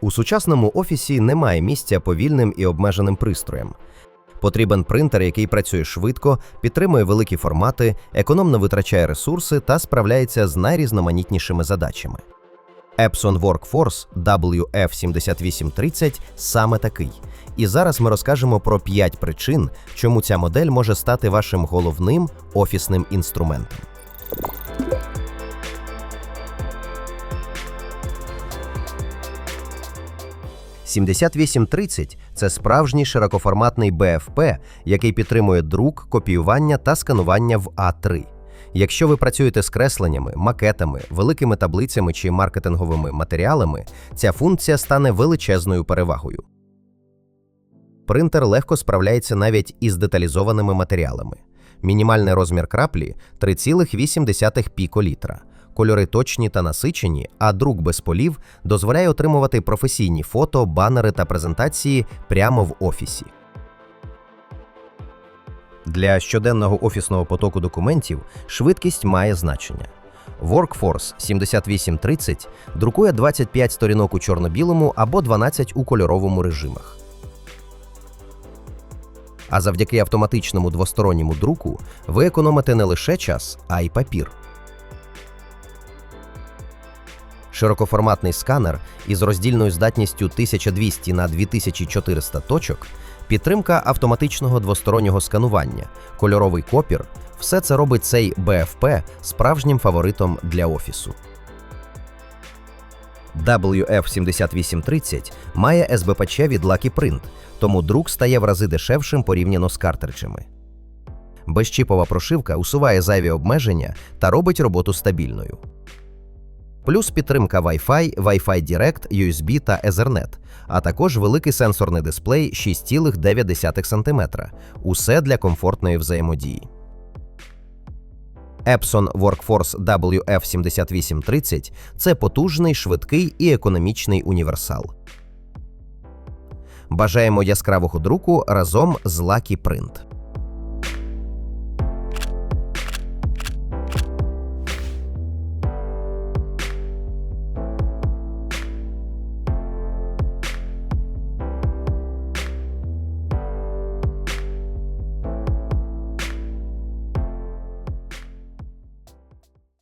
У сучасному офісі немає місця повільним і обмеженим пристроям. Потрібен принтер, який працює швидко, підтримує великі формати, економно витрачає ресурси та справляється з найрізноманітнішими задачами. Epson Workforce WF7830 саме такий. І зараз ми розкажемо про 5 причин, чому ця модель може стати вашим головним офісним інструментом. «7830» – це справжній широкоформатний БФП, який підтримує друк, копіювання та сканування в А3. Якщо ви працюєте з кресленнями, макетами, великими таблицями чи маркетинговими матеріалами, ця функція стане величезною перевагою. Принтер легко справляється навіть із деталізованими матеріалами. Мінімальний розмір краплі 3,8 піколітра. Кольори точні та насичені, а друк без полів дозволяє отримувати професійні фото, банери та презентації прямо в офісі. Для щоденного офісного потоку документів швидкість має значення. Workforce 7830 друкує 25 сторінок у чорно-білому або 12 у кольоровому режимах. А завдяки автоматичному двосторонньому друку ви економите не лише час, а й папір. Широкоформатний сканер із роздільною здатністю 1200 на 2400 точок, підтримка автоматичного двостороннього сканування, кольоровий копір все це робить цей БФП справжнім фаворитом для офісу. WF7830 має СБПЧ від Lucky Print, тому друк стає в рази дешевшим порівняно з картриджами. Безчіпова прошивка усуває зайві обмеження та робить роботу стабільною. Плюс підтримка Wi-Fi, Wi-Fi Direct, USB та Ethernet, а також великий сенсорний дисплей 6,9 см. Усе для комфортної взаємодії. Epson Workforce WF7830 – це потужний, швидкий і економічний універсал. Бажаємо яскравого друку разом з Lucky Print.